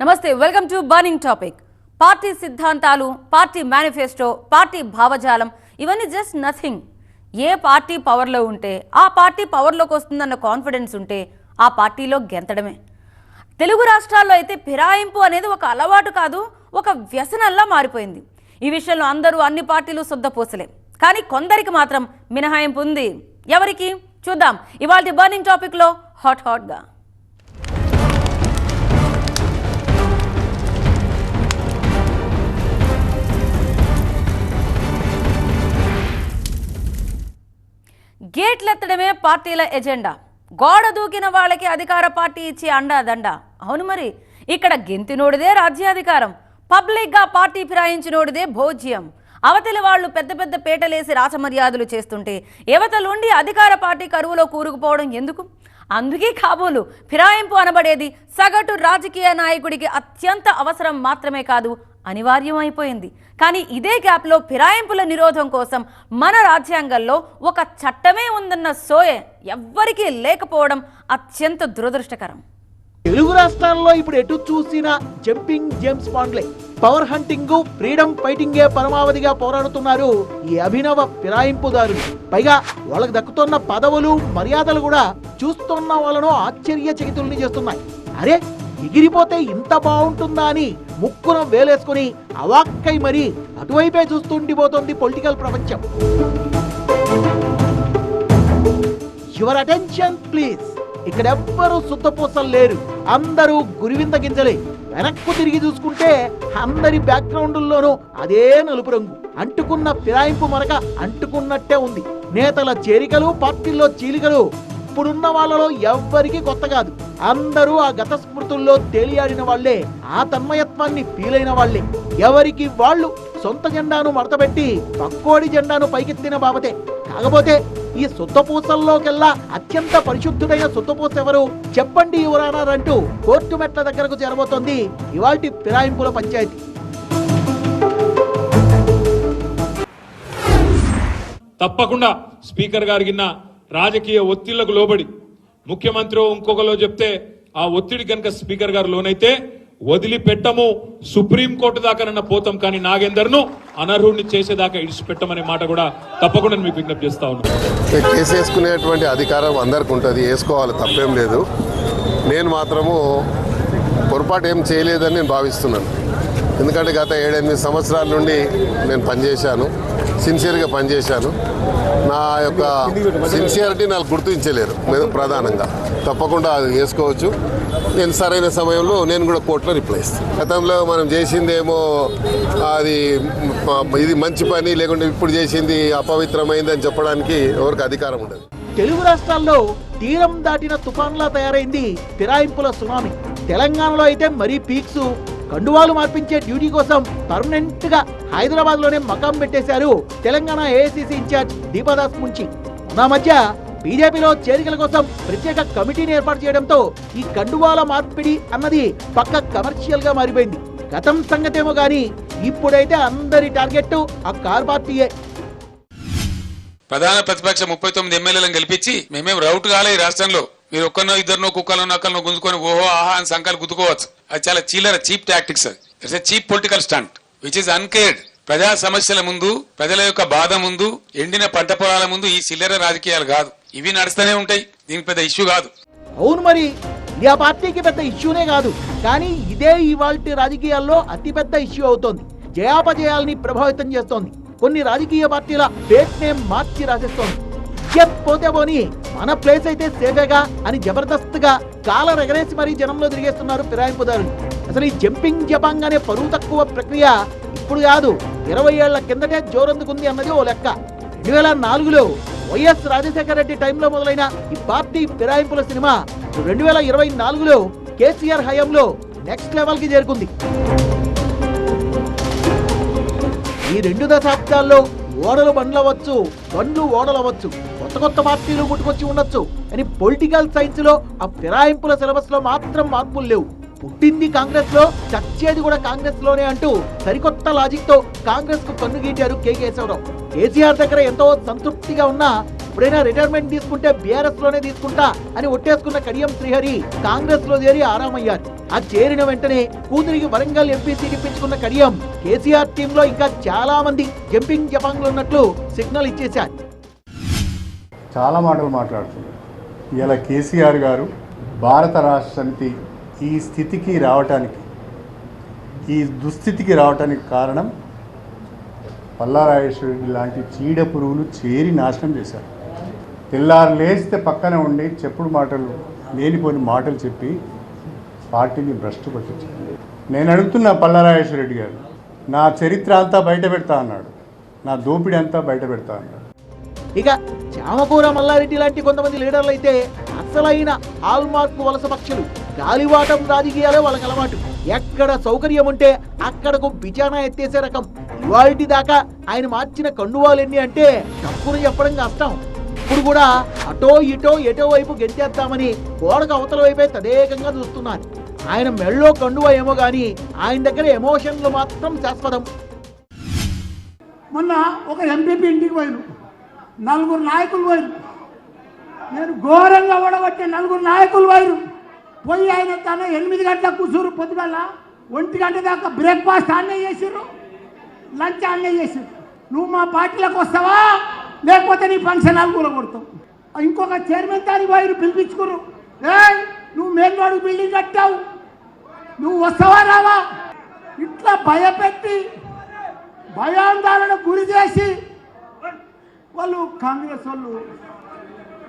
నమస్తే welcome to burning topic party సిద్ధాంతాలు party manifesto party భావజాలం ఇవన్నీ జస్ట్ నథింగ్ ఏ పార్టీ పవర్లో ఉంటే ఆ పార్టీ పవర్లోకి వస్తుందన్న కాన్ఫిడెన్స్ ఉంటే ఆ పార్టీలో గెంతడమే. తెలుగు రాష్ట్రాల్లో అయితే ఫిరాయింపు అనేది ఒక అలవాటు కాదు ఒక వ్యసనంలా మారిపోయింది. ఈ విషయంలో అందరూ అన్ని పార్టీలు శుద్ధపూసలే కానీ కొందరికి మాత్రం మినహాయింపు ఉంది. ఎవరికి? చూద్దాం. ఇవాళ బర్నింగ్ టాపిక్లో హాట్ హాట్గా పార్టీల ఎజెండా. గోడ దూకిన వాళ్ళకి అధికార పార్టీ ఇచ్చే అండదండ అవును మరి ఇక్కడ గెంతినోడిదే రాజ్యాధికారం. పబ్లిక్గా పార్టీ ఫిరాయించినోడిదే భోజ్యం. అవతలి వాళ్ళు పెద్ద పెద్ద పేటలేసి రాచమర్యాదలు చేస్తుంటే యువతలుండి అధికార పార్టీ కరువులో కూరుకుపోవడం ఎందుకు? అందుకే కాబోలు ఫిరాయింపు అనబడేది సగటు రాజకీయ నాయకుడికి అత్యంత అవసరం మాత్రమే కాదు అనివార్యమైపోయింది. కానీ ఇదే గ్యాప్లో ఫిరాయింపుల నిరోధం కోసం మన రాజ్యాంగంలో ఒక చట్టమే ఉందన్న సోయే ఎవ్వరికీ లేకపోవడం అత్యంత దురదృష్టకరం. తెలుగు రాష్ట్రాల్లో ఇప్పుడు ఎటు చూసినా జంపింగ్ జేమ్స్ బాండ్లే. పవర్ హంటింగ్ ఫ్రీడమ్ ఫైటింగే పరమావధిగా పోరాడుతున్నారు ఈ అభినవ ఫిరాయింపుదారులు పైగా వాళ్ళకి దక్కుతున్న పదవులు మర్యాదలు కూడా చూస్తున్న వాళ్ళను ఆశ్చర్యచకితుల్ని చేస్తున్నాయి. అరే ఎగిరిపోతే ఇంత బాగుంటుందా అని ముక్కున వేలేసుకుని అవాక్కై మరీ అటువైపే చూస్తుండిపోతుంది పొలిటికల్ ప్రపంచం. యువర్ అటెన్షన్ ప్లీజ్ ఇక్కడ ఎవ్వరూ లేరు. అందరూ గురివింద గింజలే. వెనక్కు తిరిగి చూసుకుంటే అందరి బ్యాక్గ్రౌండ్లోనూ అదే నలుపు రంగు. అంటుకున్న ఫిరాయింపు మరక అంటుకున్నట్టే ఉంది. నేతల చేరికలు పార్టీల్లో చీలికలు ఇప్పుడున్న వాళ్ళలో ఎవ్వరికీ కొత్త కాదు. అందరూ ఆ గత స్మృతుల్లో తేలియాడిన వాళ్ళే ఆ తన్మయత్వాన్ని ఫీలైన వాళ్ళే ఎవరికి వాళ్ళు సొంత జెండాను మడతపెట్టి పక్కోడి జెండాను పైకెత్తిన బాబతే కాకపోతే ఈ సుత్తపూసల్లోకెల్లా అత్యంత పరిశుద్ధుడైన సుత్తపూస ఎవరు? చెప్పండి ఎవరన్నారంటూ కోర్టు మెట్ల దగ్గరకు చేరబోతోంది ఇవాల్టి ఫిరాయింపుల పంచాయతీ. తప్పకుండా స్పీకర్ గారి రాజకీయ ఒత్తిళ్ళకు లోబడి ముఖ్యమంత్రి ఇంకొకలో చెప్తే ఆ ఒత్తిడి కనుక స్పీకర్ గారు లోనైతే వదిలిపెట్టము. సుప్రీంకోర్టు దాకానన్న పోతాం కానీ నాగేందర్ను అనర్హుడిని చేసేదాకా ఇడిచిపెట్టమనే మాట కూడా తప్పకుండా మీకు విజ్ఞప్తి చేస్తా ఉన్నాను కేసు వేసుకునేటువంటి అధికారం అందరికి ఉంటుంది. వేసుకోవాలి తప్పేం లేదు. నేను మాత్రము పొరపాటు ఏం చేయలేదని నేను భావిస్తున్నాను. ఎందుకంటే గత ఏడెనిమిది సంవత్సరాల నుండి నేను పనిచేశాను. సిన్సియర్గా పనిచేశాను. నా యొక్క సిన్సియారిటీ నాకు గుర్తించలేరు మీద ప్రధానంగా. తప్పకుండా అది వేసుకోవచ్చు నేను సరైన సమయంలో నేను కూడా కోర్టులో రిప్లై ఇస్తాను. గతంలో మనం చేసిందేమో అది ఇది మంచి పని లేకుంటే ఇప్పుడు చేసింది అపవిత్రమైంది అని చెప్పడానికి ఎవరికి అధికారం ఉండదు. తెలుగు రాష్ట్రాల్లో తీరం దాటిన తుఫాన్లా తయారైంది ఫిరాయింపుల సునామీ. తెలంగాణలో అయితే మరీ పీక్స్ కండువాలు మార్పించే డ్యూటీ కోసం పర్మనెంట్గా హైదరాబాద్లోనే మకాం పెట్టేశారు తెలంగాణ ఏఐసిసి ఇన్ఛార్జ్ దీపాదాస్ ముంచి. నా మధ్య బీజేపీలో చేరికల కోసం ప్రత్యేక కమిటీని ఏర్పాటు చేయడంతో ఈ కండువాల మార్పిడి అన్నది పక్క కమర్షియల్గా మారిపోయింది. గతం సంగతేమో గాని ఇప్పుడైతే అందరి టార్గెట్ ఆ కార్ పార్టీయే. ప్రధాన ప్రతిపక్ష ముప్పై తొమ్మిది ఎమ్మెల్యేలను గెలిపించి మేమేం రౌట్ కాలే ఈ రాష్ట్రంలో. మీరు ఒక్కనో ఇద్దరినో కుక్కలో నక్కలను గుంజుకొని ఓహో ఆహా అని సంఖ్యలు గుద్దుకోవచ్చు. అది చాలా చీలర చీప్ టాక్టిక్స్ అది. It's cheap political stunt which is uncared ప్రజా సమస్యల ముందు ప్రజల యొక్క బాధ ముందు ఎండిన పంట పొలాల ముందు ఈ చిల్లర రాజకీయాలు కాదు. ఇవి నడుస్తూనే ఉంటాయి. దీనికి పెద్ద ఇష్యూ కాదు. అవును మరి ఇది ఆ పార్టీకి పెద్ద ఇష్యూనే కాదు. కానీ ఇదే ఇవాల్టి రాజకీయాల్లో అతిపెద్ద ఇష్యూ అవుతోంది. జయాపజయాల్ని ప్రభావితం చేస్తోంది. కొన్ని రాజకీయ పార్టీల పేట్ నేమ్ మార్చి రాసేస్తోంది. పోతే పోని మన ప్లేస్ అయితే సేఫేగా అని జబర్దస్త్గా కాలర్ ఎగరేసి మరీ జనంలో తిరిగేస్తున్నారు ఫిరాయింపుదారులు అసలు ఈ జంపింగ్ జపాంగ్ అనే పరువు తక్కువ ప్రక్రియ ఇప్పుడు కాదు ఇరవై ఏళ్ళ కిందటే జోరందుకుంది అన్నది ఓ లెక్క. రెండు వేల నాలుగులో వైఎస్ రాజశేఖర రెడ్డి టైంలో మొదలైన ఈ పార్టీ ఫిరాయింపుల సినిమా రెండు వేల ఇరవై నాలుగులో కేసీఆర్ హయాంలో నెక్స్ట్ లెవెల్కి చేరుకుంది. ఈ రెండు దశాబ్దాల్లో ఓడలు బండ్లవచ్చు బండ్లు ఓడలవచ్చు కొత్త కొత్త పార్టీలు పుట్టుకొచ్చి ఉండొచ్చు. అని పొలిటికల్ సైన్స్లో ఆ ఫిరాయింపుల సిలబస్లో మాత్రం మార్పులు లేవు. పుట్టింది కాంగ్రెస్లో చచ్చేది కూడా కాంగ్రెస్లోనే అంటూ సరికొత్త లాజిక్తో కాంగ్రెస్కు పన్ను గీటారు కె. కేశవరావు కేసీఆర్ దగ్గర ఎంతో సంతృప్తిగా ఉన్నా ఎప్పుడైనా రిటైర్మెంట్ తీసుకుంటే బీఆర్ఎస్లోనే తీసుకుంటా అని ఒట్టేసుకున్న కడియం శ్రీహరి కాంగ్రెస్లో చేరి ఆరామయ్యారు. ఆ చేరిన వెంటనే కూతురికి వరంగల్ ఎంపీ సీట్ ఇప్పించుకున్న కడియం కేసీఆర్ టీంలో ఇంకా చాలా మంది జంపింగ్ జపాంగ్లు ఉన్నట్లు సిగ్నల్ ఇచ్చేశారు. చాలా మాటలు మాట్లాడుతున్నారు. ఇలా కేసీఆర్ గారు భారత రాష్ట్ర సమితి ఈ స్థితికి రావటానికి ఈ దుస్థితికి రావటానికి కారణం పల్లారాజేశ్వరి లాంటి చీడ పురుగులు చేరి నాశనం చేశారు. తెల్లారు లేస్తే పక్కన ఉండి చెప్పుడు మాటలు లేనిపోని మాటలు చెప్పి పార్టీని భ్రష్టు పట్టించారు నేను అడుగుతున్నా పల్లారాజేశ్వర రెడ్డి గారు నా చరిత్ర అంతా బయట పెడతా అన్నాడు. నా దోపిడీ అంతా బయట పెడతా అన్నాడు. ఇక చామకూర మల్లారెడ్డి లాంటి కొంతమంది లీడర్లు అయితే అసలైన హాల్మార్క్ వలస పక్షులు గాలివాటం రాజకీయాలే వాళ్ళకి అలవాటు. ఎక్కడ సౌకర్యం ఉంటే అక్కడకు బిచానా ఎత్తేసే రకం. ఇవాళ దాకా ఆయన మార్చిన కండువాలు ఎన్ని అంటే తప్పును చెప్పడం కష్టం. ఇప్పుడు కూడా అటో ఇటో ఎటో వైపు గెంతేస్తామని గోడకు అవతల వైపే తదేకంగా చూస్తున్నారు ఆయన మెళ్ళో కండువా ఏమో గాని ఆయన దగ్గర ఎమోషన్లు మాత్రం శాశ్వతం. మొన్న ఒక ఎంపీపీ ఇంటికి పోయాను. నలుగురు నాయకులు పోయారు నేను ఘోరంగా ఓడగొట్టే నలుగురు నాయకులు పోయారు పోయి ఆయన తన ఎనిమిది గంటల కూర్చురు పొద్దుగల ఒంటి గంట దాకా బ్రేక్ఫాస్ట్ ఆన్నే చేసిర్రు లంచ్ ఆన్నే చేసిర్రు. నువ్వు మా పార్టీలకు వస్తావా? లేకపోతే నీ ఫంక్షన్ హాల్ కూడా ఇంకొక చైర్మన్ దాని వైరు పిలిపించుకురు ఏ నువ్వు మెయిన్ బిల్డింగ్ కట్టావు. నువ్వు వస్తావా రావా? ఇట్లా భయపెట్టి భయాందోళనకు గురి చేసి వాళ్ళు కాంగ్రెస్ వాళ్ళు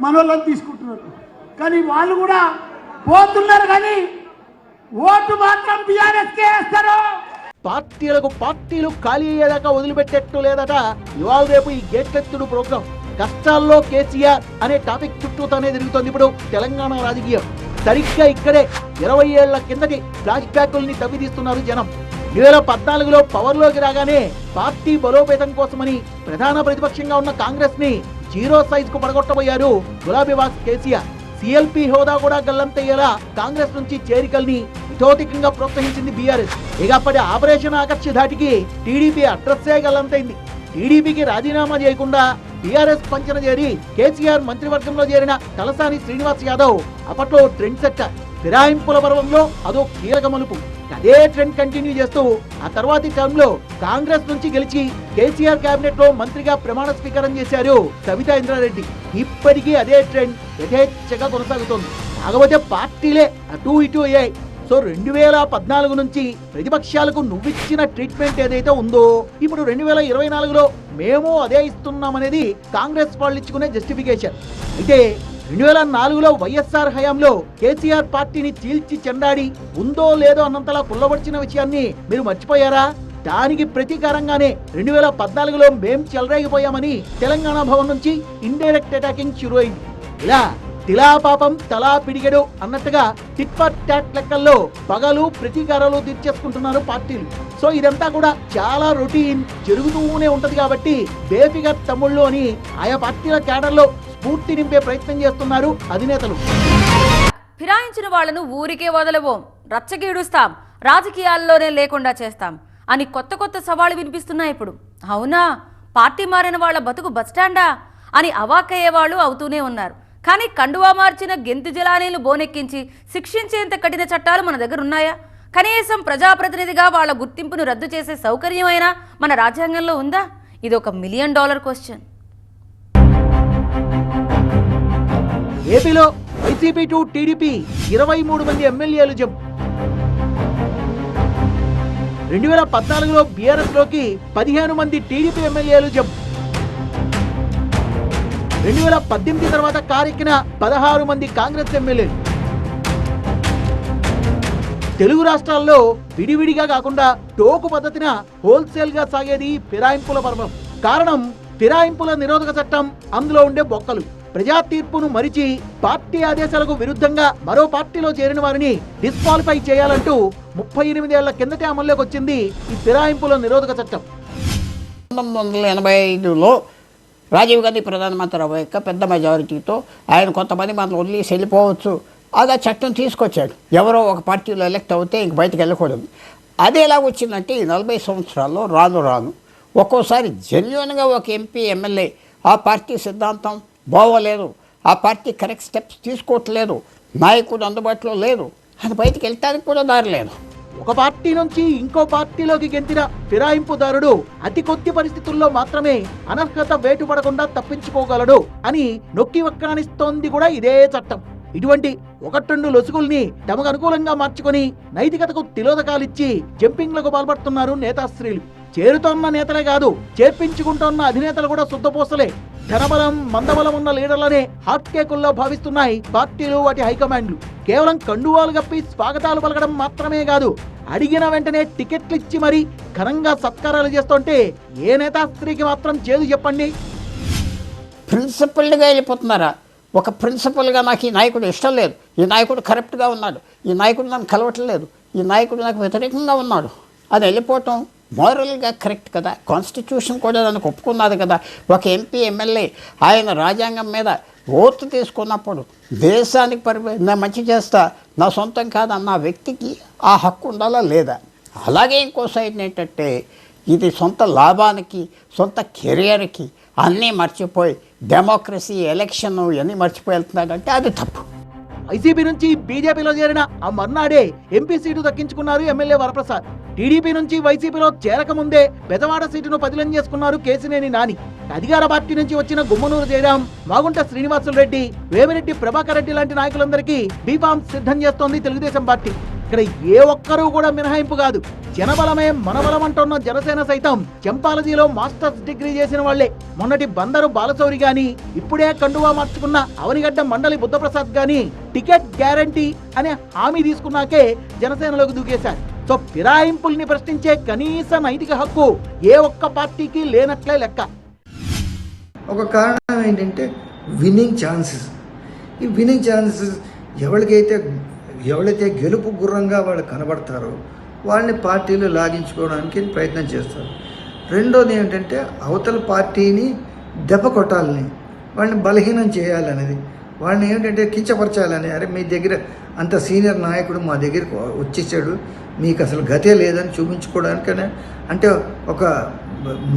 మనోళ్ళని తీసుకుంటున్నారు. కానీ వాళ్ళు కూడా పోతున్నారు కానీ ఓటు మాత్రం బీఆర్ఎస్కే వేస్తారు. పార్టీలకు పార్టీలు ఖాళీ అయ్యేదాకా వదిలిపెట్టేట్టు లేదట. ఇవాళ రేపు ఈ గేట్లెత్తుడు ప్రోగ్రాం. కష్టాల్లో కేసీఆర్ అనే టాపిక్ చుట్టూతానే తిరుగుతోంది ఇప్పుడు తెలంగాణ రాజకీయం. సరిగ్గా ఇక్కడే ఇరవై ఏళ్ళ కిందటి ఫ్లాష్ బ్యాకుల్ని తవ్విదీస్తున్నారు జనం. రెండు వేల పద్నాలుగులో పవర్లోకి రాగానే పార్టీ బలోపేతం కోసమని ప్రధాన ప్రతిపక్షంగా ఉన్న కాంగ్రెస్ని జీరో సైజ్కు పడగొట్టబోయారు గులాబీబాస్ కేసీఆర్. సిఎల్పి హోదా కూడా గల్లంతయ్యేలా కాంగ్రెస్ నుంచి చేరికల్ని ఇతోధికంగా ప్రోత్సహించింది బీఆర్ఎస్. ఇక ఆపరేషన్ ఆకర్షి ధాటికి టీడీపీ అడ్రస్సే గల్లంతైంది టీడీపీకి రాజీనామా చేయకుండా బీఆర్ఎస్ పంచన చేరి కేసీఆర్ మంత్రివర్గంలో చేరిన తలసాని శ్రీనివాస్ యాదవ్ అప్పట్లో ట్రెండ్ సెట్టర్. ఫిరాయింపుల పర్వంలో అదో కీలక మలుపు. అదే ట్రెండ్ కంటిన్యూ చేస్తూ ఆ తర్వాతి టర్మ్లో కాంగ్రెస్ నుంచి గెలిచి కేసీఆర్ కేబినెట్లో మంత్రిగా ప్రమాణ స్వీకారం చేశారు సవితా ఇంద్రారెడ్డి. ఇప్పటికీ అదే ట్రెండ్ యథేచ్ఛగా కొనసాగుతోంది. కాకపోతే పార్టీలే అటు ఇటు అయ్యాయి. సో రెండు వేల పద్నాలుగు నుంచి ప్రతిపక్షాలకు నువ్విచ్చిన ట్రీట్మెంట్ ఏదైతే ఉందో ఇప్పుడు రెండు వేల ఇరవై నాలుగులో మేము అదే ఇస్తున్నామనేది కాంగ్రెస్ వాళ్ళు ఇచ్చుకునే జస్టిఫికేషన్ అయితే రెండు వేల నాలుగులో వైఎస్ఆర్ హయాంలో కేసీఆర్ పార్టీని చీల్చి చెండాడి ఉందో లేదో అన్నంతలా కుల్లబడిచిన విషయాన్ని మీరు మర్చిపోయారా? దానికి ప్రతీకారంగానే రెండు వేల పద్నాలుగులో మేం చెలరేగిపోయామని తెలంగాణ భవన్ నుంచి ఇండైరెక్ట్ అటాకింగ్ షురు అయింది ఇలా తిలా పాపం తలా పిడిగెడు అన్నట్టుగా టిట్ ఫర్ లెక్కల్లో పగలు ప్రతీకారాలు తీర్చేసుకుంటున్నారు పార్టీలు. సో ఇదంతా కూడా చాలా రొటీన్ జరుగుతూనే ఉంటది కాబట్టి బేఫిగర్ తమ్ముళ్ళు అని ఆయా పార్టీల క్యాడర్లో స్ఫూర్తి నింపే ప్రయత్నం చేస్తున్నారు అధినేతలు. ఫిరాయించిన వాళ్ళను ఊరికే వదలబోం. రచ్చగీడుస్తాం. రాజకీయాల్లోనే లేకుండా చేస్తాం. అని కొత్త కొత్త సవాళ్ళు వినిపిస్తున్నాయి ఇప్పుడు. అవునా? పార్టీ మారిన వాళ్ళ బతుకు బస్టాండా అని అవాకయ్యేవాళ్ళు అవుతూనే ఉన్నారు. కానీ కండువా మార్చిన గెంతు జలానీలు బోనెక్కించి శిక్షించేంత కఠిన చట్టాలు మన దగ్గర ఉన్నాయా? కనీసం ప్రజాప్రతినిధిగా వాళ్ళ గుర్తింపును రద్దు చేసే సౌకర్యమైనా మన రాజ్యాంగంలో ఉందా? ఇది ఒక మిలియన్ డాలర్ క్వశ్చన్. ఏపీలో వైసీపీ టు టీడీపీ ఇరవై మూడు మంది ఎమ్మెల్యేలు జంప్ రెండు వేల పద్నాలుగులో బీఆర్ఎస్లోకి పదిహేను మంది టీడీపీ ఎమ్మెల్యేలు జంప్ రెండు వేల పద్దెనిమిది తర్వాత కారెక్కిన పదహారు మంది కాంగ్రెస్ ఎమ్మెల్యేలు. తెలుగు రాష్ట్రాల్లో విడివిడిగా కాకుండా టోకు పద్ధతిన హోల్సేల్గా సాగేది ఫిరాయింపుల పర్వం. కారణం ఫిరాయింపుల నిరోధక చట్టం అందులో ఉండే బొక్కలు. ప్రజా తీర్పును మరిచి పార్టీ ఆదేశాలకు విరుద్ధంగా మరో పార్టీలో చేరిన వారిని డిస్క్వాలిఫై చేయాలంటూ ముప్పై ఎనిమిదేళ్ళ కిందటే అమల్లోకి వచ్చింది ఈ ఫిరాయింపుల నిరోధక చట్టం. పంతొమ్మిది వందల ఎనభై ఐదులో రాజీవ్ గాంధీ ప్రధానమంత్రి అవ్వక పెద్ద మెజారిటీతో ఆయన కొంతమంది మనం వదిలేసి వెళ్ళిపోవచ్చు. అది ఆ చట్టం తీసుకొచ్చాడు. ఎవరో ఒక పార్టీలో ఎలక్ట్ అవుతే ఇంక బయటకు వెళ్ళకూడదు. అది ఎలా వచ్చిందంటే ఈ నలభై సంవత్సరాల్లో రాను రాను ఒక్కోసారి జెన్యున్గా ఒక ఎంపీ ఎమ్మెల్యే ఆ పార్టీ సిద్ధాంతం బాగోలేదు. ఆ పార్టీ కరెక్ట్ స్టెప్స్ తీసుకోవట్లేదు. నాయకుడు అందుబాటులో లేదు అది బయటికి వెళ్తానికి కూడా దారి లేదు. ఒక పార్టీ నుంచి ఇంకో పార్టీలోకి గెంతిన ఫిరాయింపుదారుడు అతి కొద్ది పరిస్థితుల్లో మాత్రమే అనర్హత వేటుపడకుండా తప్పించుకోగలడు అని నొక్కి వక్కానిస్తోంది కూడా ఇదే చట్టం. ఇటువంటి ఒకటి రెండు లొసుగుల్ని తమకు అనుకూలంగా మార్చుకొని నైతికతకు తిలోదకాలిచ్చి జంపింగ్లకు పాల్పడుతున్నారు నేతాశ్రీలు. చేరుతోన్న నేతలే కాదు చేర్పించుకుంటోన్న అధినేతలు కూడా శుద్ధపోసలే. ధనబలం మందబలం ఉన్న లీడర్లనే హాట్ కేకుల్లో భావిస్తున్నాయి పార్టీలు వాటి హైకమాండ్లు. కేవలం కండువాలు కప్పి స్వాగతాలు పలకడం మాత్రమే కాదు అడిగిన వెంటనే టికెట్లు ఇచ్చి మరీ ఘనంగా సత్కారాలు చేస్తుంటే ఏ నేతాస్త్రీకి మాత్రం చేదు చెప్పండి? ప్రిన్సిపల్గా వెళ్ళిపోతున్నారా? ఒక ప్రిన్సిపల్గా నాకు ఈ నాయకుడు ఇష్టం లేదు. ఈ నాయకుడు కరెక్ట్గా ఉన్నాడు. ఈ నాయకుడు నన్ను కలవట్లేదు. ఈ నాయకుడు నాకు వ్యతిరేకంగా ఉన్నాడు. అది వెళ్ళిపోవటం మోరల్గా కరెక్ట్ కదా? కాన్స్టిట్యూషన్ కూడా దానికి ఒప్పుకున్నది కదా? ఒక ఎంపీ ఎమ్మెల్యే ఆయన రాజ్యాంగం మీద ఓటు తీసుకున్నప్పుడు దేశానికి పరి నేను మంచి చేస్తా నా సొంతం కాదన్న వ్యక్తికి ఆ హక్కు ఉండాలా లేదా? అలాగే ఇంకో సైడ్ ఏంటంటే ఇది సొంత లాభానికి సొంత కెరియర్కి అన్నీ మర్చిపోయి డెమోక్రసీ ఎలక్షన్ ఇవన్నీ మర్చిపోయి వెళ్తున్నాడంటే అది తప్పు. వైసీపీ నుంచి బీజేపీలో చేరిన ఆ మర్నాడే ఎంపీ సీటు దక్కించుకున్నారు ఎమ్మెల్యే వరప్రసాద్. టీడీపీ నుంచి వైసీపీలో చేరకముందే పెదవాడ సీటును పదిలం చేసుకున్నారు కేసినేని నాని. అధికార పార్టీ నుంచి వచ్చిన గుమ్మనూరు జయరాం మాగుంట శ్రీనివాసులు రెడ్డి వేమిరెడ్డి ప్రభాకర్ రెడ్డి లాంటి నాయకులందరికీ బీఫామ్ సిద్ధం చేస్తోంది తెలుగుదేశం పార్టీ. ఇక్కడ ఏ ఒక్కరూ కూడా మినహాయింపు కాదు. జనబలమే మనబలం అంటున్న జనసేన సైతం చెంపాలజీలో మాస్టర్స్ డిగ్రీ చేసిన వాళ్ళే మొన్నటి బందరు బాలశౌరి గాని ఇప్పుడే కండువా మార్చుకున్న అవనిగడ్డ మండలి బుద్ధప్రసాద్ గాని టికెట్ గ్యారంటీ అనే హామీ తీసుకున్నాకే జనసేనలోకి దూకేశారు. సో ఫిరాయింపుల్ని ప్రశ్నించే కనీస నైతిక హక్కు ఏ ఒక్క పార్టీకి లేనట్లే లెక్క. ఒక కారణం ఏంటంటే విన్నింగ్ ఛాన్సెస్. ఈ విన్నింగ్ ఛాన్సెస్ ఎవరికైతే ఎవరైతే గెలుపు గుర్రంగా వాళ్ళు కనబడతారో వాళ్ళని పార్టీలు లాగించుకోవడానికి ప్రయత్నం చేస్తారు. రెండోది ఏంటంటే అవతల పార్టీని దెబ్బ కొట్టాలని వాళ్ళని బలహీనం చేయాలనేది. వాళ్ళని ఏంటంటే కించపరచాలని అరే మీ దగ్గర అంత సీనియర్ నాయకుడు మా దగ్గరికి వచ్చేసాడు మీకు అసలు గతే లేదని చూపించుకోవడానికనే. అంటే ఒక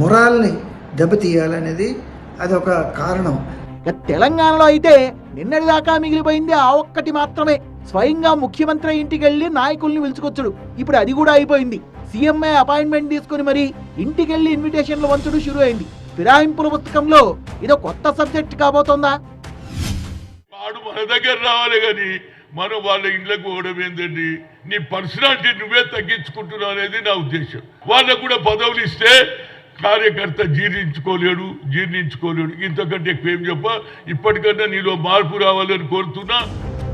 మొరాల్ని దెబ్బతీయాలనేది అది ఒక కారణం. తెలంగాణలో అయితే నిన్నటిదాకా మిగిలిపోయింది ఆ ఒక్కటి మాత్రమే. స్వయంగా ముఖ్యమంత్రి ఇంటికి వెళ్ళి నాయకుల్ని పిలుచుకొచ్చుడు. ఇప్పుడు అది కూడా అయిపోయింది. సీఎంఏ అపాయింట్మెంట్ తీసుకుని మరి ఇంటికెళ్ళి ఇన్విటేషన్లు వంచుడు షురు అయింది ఫిరాయింపుల పుస్తకంలో ఇదో కొత్త సబ్జెక్ట్ కాబోతోందా? వాడు మన దగ్గర రావాలి కానీ మనం వాళ్ళ ఇంట్లోకి పోవడం ఏంటండి నీ పర్సనాలిటీ నువ్వే తగ్గించుకుంటున్నావు అనేది నా ఉద్దేశం. వాళ్ళకు కూడా పదవులు ఇస్తే కార్యకర్త జీర్ణించుకోలేడు జీర్ణించుకోలేడు. ఇంతకంటే ఎక్కువ ఏం చెప్ప? ఇప్పటికన్నా నీలో మార్పు రావాలని కోరుతున్నా.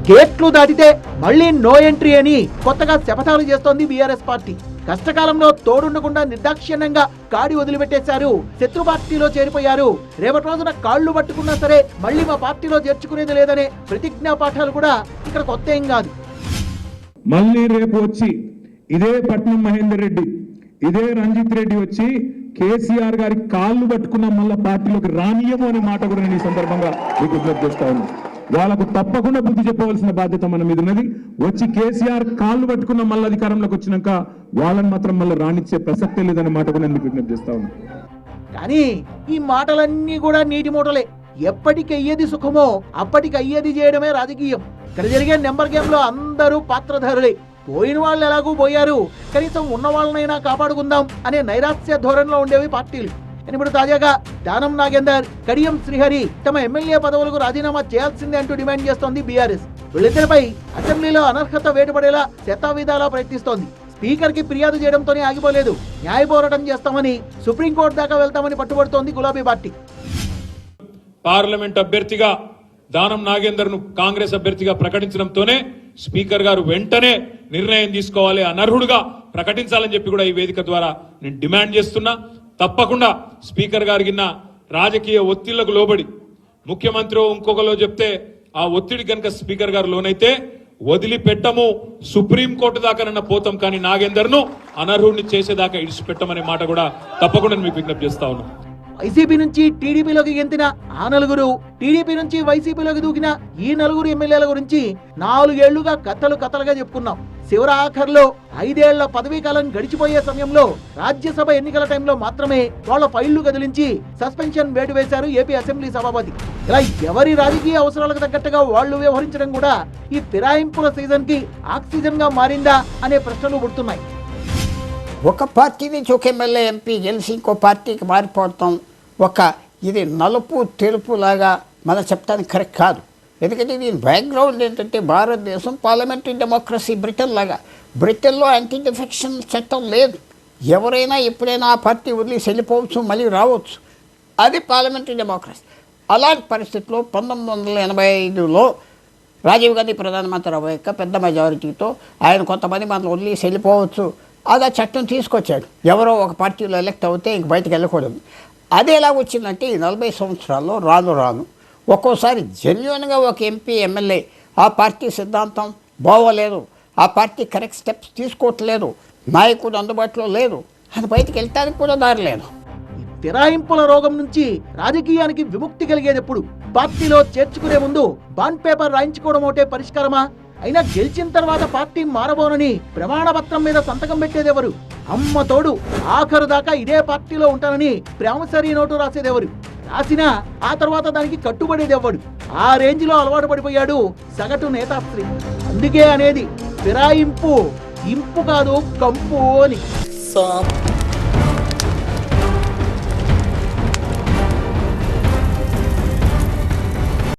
గేట్లు దాటితే మళ్ళీ నో ఎంట్రీ అని కొత్తగా శపథాలు చేస్తోంది బీఆర్ఎస్ పార్టీ. కష్టకాలంలో తోడుండకుండా నిర్దాక్షిణ్యంగా కాడి వదిలిపెట్టేశారు. శత్రు పార్టీలో చేరిపోయారు. రేపటి రోజున కాళ్ళు పట్టుకున్నా సరే మళ్ళీ మా పార్టీలో చేర్చుకునేది లేదనే ప్రతిజ్ఞా పాఠాలు కూడా ఇక్కడ కొత్త ఏం కాదు. మళ్ళీ రేపు వచ్చి ఇదే పట్నం మహేందర్ రెడ్డి ఇదే రంజిత్ రెడ్డి వచ్చి కేసీఆర్ గారి కాళ్ళు పట్టుకున్న మళ్ళీ పార్టీలోకి రానియము అనే మాట కూడా నేను ఈ సందర్భంగా మీకు విజ్ఞప్తి చేస్తా ఉన్నాను వాళ్ళకు తప్పకుండా బుద్ధి చెప్పవలసిన బాధ్యత మన మీద ఉన్నది. వచ్చి కేసీఆర్ కాళ్ళు పట్టుకున్న మళ్ళీ అధికారంలోకి వచ్చినాక వాళ్ళని మాత్రం మళ్ళీ రానిచ్చే ప్రసక్తే లేదన్న మాట కూడా నేను విజ్ఞప్తి చేస్తా ఉన్నా? కానీ ఈ మాటలన్నీ కూడా నీటి మూటలే. ఎప్పటికి అయ్యేది సుఖమో అప్పటికి అయ్యేది చేయడమే రాజకీయం. ఇక్కడ జరిగే నెంబర్ గేమ్లో అందరూ పాత్రధారులే. పోయిన వాళ్ళు ఎలాగూ పోయారు. కనీసం ఉన్న వాళ్ళనైనా కాపాడుకుందాం అనే నైరాస్య ధోరణిలో ఉండేవి పార్టీలు. ఇప్పుడు తాజాగా దానం నాగేందర్ కడియం శ్రీహరి తమ ఎమ్మెల్యే పదవులకు రాజీనామా చేయాల్సిందే అంటూ డిమాండ్ చేస్తోంది బీఆర్ఎస్. వీళ్ళిద్దరిపై అసెంబ్లీలో అనర్హత వేటుపడేలా శతావిధాలా ప్రయత్నిస్తోంది. స్పీకర్కి ఫిర్యాదు చేయడంతోనే ఆగిపోలేదు. న్యాయ పోరాటం చేస్తామని సుప్రీంకోర్టు దాకా వెళ్తామని పట్టుబడుతోంది గులాబీ పార్టీ. పార్లమెంట్ అభ్యర్థిగా దానం నాగేందర్ను కాంగ్రెస్ అభ్యర్థిగా ప్రకటించడంతోనే స్పీకర్ గారు వెంటనే నిర్ణయం తీసుకోవాలి అనర్హుడుగా ప్రకటించాలని చెప్పి కూడా ఈ వేదిక ద్వారా నేను డిమాండ్ చేస్తున్నా. తప్పకుండా స్పీకర్ గారి రాజకీయ ఒత్తిళ్ళకు లోబడి ముఖ్యమంత్రి ఇంకొకలో చెప్తే ఆ ఒత్తిడి కనుక స్పీకర్ గారు లోనైతే వదిలిపెట్టము సుప్రీంకోర్టు దాకానన్న పోతాం కానీ నాగేందర్ను అనర్హుడిని చేసేదాకా ఇడిచిపెట్టమనే మాట కూడా తప్పకుండా మీకు విజ్ఞప్తి చేస్తా ఉన్నాను వైసీపీ నుంచి టీడీపీలోకి గెంతిన ఆ నలుగురు టీడీపీ నుంచి వైసీపీలోకి దూకిన ఈ నలుగురు ఎమ్మెల్యేల గురించి నాలుగేళ్ళుగా కథలు కథలుగా చెప్పుకున్నాం. శివరాఖర్లో ఐదేళ్ళ పదవీ కాలం గడిచిపోయే సమయంలో రాజ్యసభ ఎన్నికల టైంలో మాత్రమే వాళ్ళ ఫైళ్ళు కదిలించి సస్పెన్షన్ వేటు వేశారు ఏపీ అసెంబ్లీ సభాపతి. ఇలా ఎవరి రాజకీయ అవసరాలకు తగ్గట్టుగా వాళ్ళు వ్యవహరించడం కూడా ఈ ఫిరాయింపుల సీజన్కి ఆక్సిజన్గా మారిందా అనే ప్రశ్నలు పుడుతున్నాయి. ఒక పార్టీ నుంచి ఒక ఎమ్మెల్యే ఎంపీ గెలిచి ఇంకో పార్టీకి మారిపోవటం ఒక ఇది నలుపు తెలుపు లాగా మనం చెప్పడానికి కరెక్ట్ కాదు. ఎందుకంటే దీని బ్యాక్గ్రౌండ్ ఏంటంటే భారతదేశం పార్లమెంటరీ డెమోక్రసీ బ్రిటన్ లాగా. బ్రిటన్లో యాంటీ డిఫెక్షన్ చట్టం లేదు. ఎవరైనా ఎప్పుడైనా ఆ పార్టీ వదిలి వెళ్ళిపోవచ్చు మళ్ళీ రావచ్చు. అది పార్లమెంటరీ డెమోక్రసీ అలాంటి పరిస్థితిలో పంతొమ్మిది వందల ఎనభై ఐదులో రాజీవ్ గాంధీ ప్రధానమంత్రి అవ్వక పెద్ద మెజారిటీతో ఆయన కొంతమంది మనల్ని వదిలేసి వెళ్ళిపోవచ్చు. అది ఆ చట్టం తీసుకొచ్చాడు. ఎవరో ఒక పార్టీలో ఎలక్ట్ అవుతే ఇంక బయటకు వెళ్ళకూడదు. అది ఎలా వచ్చిందంటే ఈ నలభై సంవత్సరాల్లో రాను రాను ఒక్కోసారి జెన్యున్గా ఒక ఎంపీ ఎమ్మెల్యే ఆ పార్టీ సిద్ధాంతం బాగోలేదు. ఆ పార్టీ కరెక్ట్ స్టెప్స్ తీసుకోవట్లేదు. నాయకుడు అందుబాటులో లేదు. అది బయటకు వెళ్ళటానికి కూడా దారి లేదు. ఫిరాయింపుల రోగం నుంచి రాజకీయానికి విముక్తి కలిగేదప్పుడు పార్టీలో చేర్చుకునే ముందు బాండ్ పేపర్ రాయించుకోవడం ఒకటే పరిష్కారమా? అయినా గెలిచిన తర్వాత పార్టీ మారబోనని ప్రమాణపత్రం మీద సంతకం పెట్టేదెవరు? అమ్మ తోడు ఆఖరు దాకా ఇదే పార్టీలో ఉంటానని ప్రామిసరీ నోటు రాసేదెవరు? రాసినా ఆ తర్వాత దానికి కట్టుబడేదెవ్వడు? ఆ రేంజ్లో అలవాటు పడిపోయాడు సగటు నేతాశ్రీ. అందుకే అనేది ఫిరాయింపు. ఇంపు కాదు కంపు అని.